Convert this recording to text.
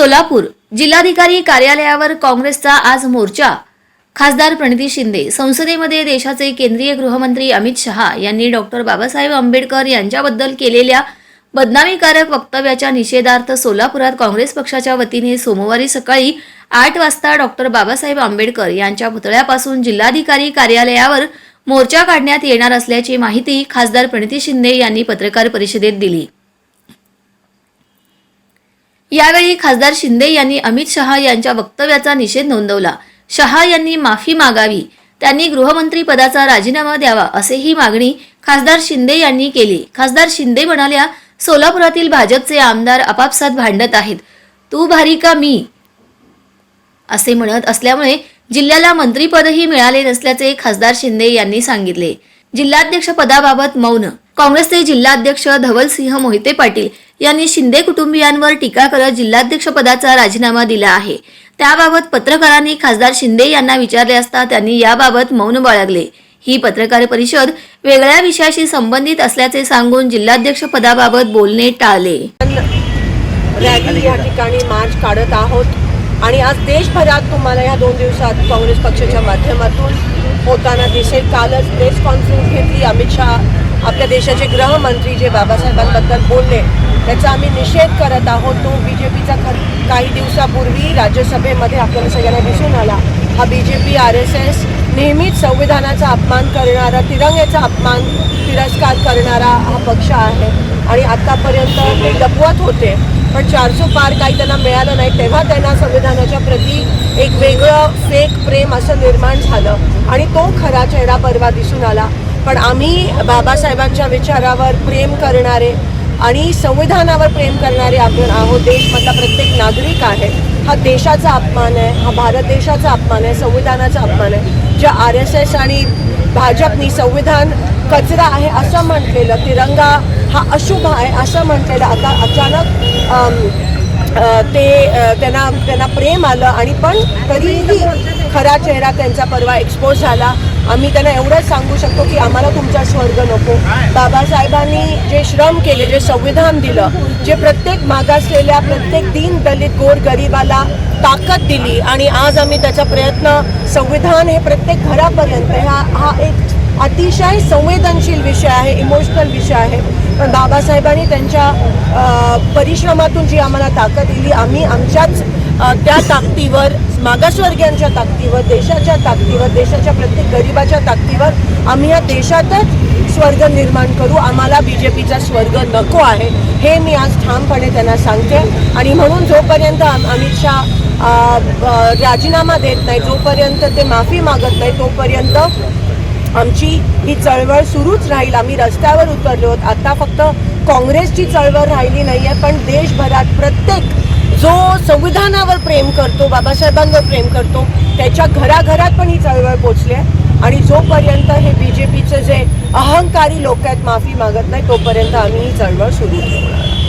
सोलापूर जिल्हाधिकारी कार्यालयावर काँग्रेसचा आज मोर्चा. खासदार प्रणिती शिंदे संसदेमध्ये देशाचे केंद्रीय गृहमंत्री अमित शहा यांनी डॉक्टर बाबासाहेब आंबेडकर यांच्याबद्दल केलेल्या बदनामीकारक वक्तव्याच्या निषेधार्थ सोलापुरात काँग्रेस पक्षाच्या वतीने सोमवारी सकाळी आठ वाजता डॉक्टर बाबासाहेब आंबेडकर यांच्या पुतळ्यापासून जिल्हाधिकारी कार्यालयावर मोर्चा काढण्यात येणार असल्याची माहिती खासदार प्रणिती शिंदे यांनी पत्रकार परिषदेत दिली. यावेळी खासदार शिंदे यांनी अमित शहा यांच्या वक्तव्याचा निषेध नोंदवला. शहा यांनी माफी मागावी त्यांनी गृहमंत्री पदाचा राजीनामा द्यावा असेही मागणी खासदार शिंदे यांनी केली. खासदार शिंदे म्हणाल्या सोलापुरातील भाजपचे आमदार आपापसात भांडत आहेत. तू भारी का मी? असे म्हणत असल्यामुळे जिल्ह्याला मंत्रीपदही मिळाले नसल्याचे खासदार शिंदे यांनी सांगितले. जिल्हाध्यक्ष पदाबाबत मौन काँग्रेसचे जिल्हाध्यक्ष धवलसिंह मोहिते पाटील यांनी शिंदे कुटुंबियांवर टीका करत जिल्हाध्यक्षपदाचा राजीनामा दिला आहे. त्याबाबत पत्रकारांनी खासदार शिंदे यांना विचारले असता त्यांनी याबाबत मौन बाळगले. ही पत्रकार परिषद वेगळ्या विषयाशी संबंधित असल्याचे सांगून जिल्हाध्यक्ष पदाबाबत बोलणे टाळले. रॅली या ठिकाणी मार्च काढत आहोत आणि आज देशभरात तुम्हाला या दोन दिवसात काँग्रेस पक्षाच्या माध्यमातून होताना दिसेल. कालच प्रेस कॉन्फरन्स घेतली अमित शहा आपल्या देशाचे गृहमंत्री जे बाबासाहेबांबद्दल बोलले त्याचा आम्ही निषेध करत आहोत. तो बी जे पीचा काही दिवसापूर्वी राज्यसभेमध्ये आपल्याला सगळ्यांना दिसून आला. हा B J P R S S नेहमीच संविधानाचा अपमान करणारा तिरंग्याचा अपमान तिरस्कार करणारा हा पक्ष आहे. आणि आत्तापर्यंत ते डबवत होते. पण चारशे पार काही त्यांना मिळालं नाही तेव्हा त्यांना संविधानाच्या प्रती एक वेगळं फेक प्रेम असं निर्माण झालं. आणि तो खरा चेहरा परवा दिसून आला. पण आम्ही बाबासाहेबांच्या विचारावर प्रेम करणारे आणि संविधानावर प्रेम करणारे आपण आहोत. देशमधला प्रत्येक नागरिक आहे. हा देशाचा अपमान आहे. हा भारत देशाचा अपमान आहे. संविधानाचा अपमान आहे. ज्या आर एस एस आणि भाजपनी संविधान कचरा आहे असं म्हटलेलं तिरंगा हा अशुभ आहे असं म्हटलेलं आता अचानक ते त्यांना त्यांना प्रेम आलं आणि पण तरीही खरा चेहरा त्यांचा परवा एक्सपोज झाला. आम्ही त्यांना एवढंच सांगू शकतो की आम्हाला तुमचा स्वर्ग नको. बाबासाहेबांनी जे श्रम केले जे संविधान दिलं जे प्रत्येक मागासलेल्या प्रत्येक दीन दलित गोर गरिबाला ताकद दिली आणि आज आम्ही त्याचा प्रयत्न संविधान हे प्रत्येक घरापर्यंत हा हा एक अतिशय संवेदनशील विषय आहे इमोशनल विषय आहे. पण बाबासाहेबांनी त्यांच्या परिश्रमातून जी आम्हाला ताकद दिली आम्ही आमच्याच त्या ताकदीवर मागासवर्गीयांच्या ताकदीवर देशाच्या ताकदीवर देशाच्या प्रत्येक गरिबाच्या ताकदीवर आम्ही या देशातच स्वर्ग निर्माण करू. आम्हाला बी जे पीचा स्वर्ग नको आहे हे मी आज ठामपणे त्यांना सांगते. आणि म्हणून जोपर्यंत अमित शहा राजीनामा देत नाही जोपर्यंत ते माफी मागत नाही तोपर्यंत आमची ही चळवळ सुरूच राहील. आम्ही रस्त्यावर उतरलो आहोत. आता फक्त काँग्रेसची चळवळ राहिली नाही आहे पण देशभरात प्रत्येक जो संविधानावर प्रेम करतो बाबासाहेबांवर प्रेम करतो त्याच्या घराघरात पण ही चळवळ पोचली आहे. आणि जोपर्यंत हे बी जे पीचे जे अहंकारी लोक आहेत माफी मागत नाही तोपर्यंत आम्ही ही चळवळ सुरू ठेवणार.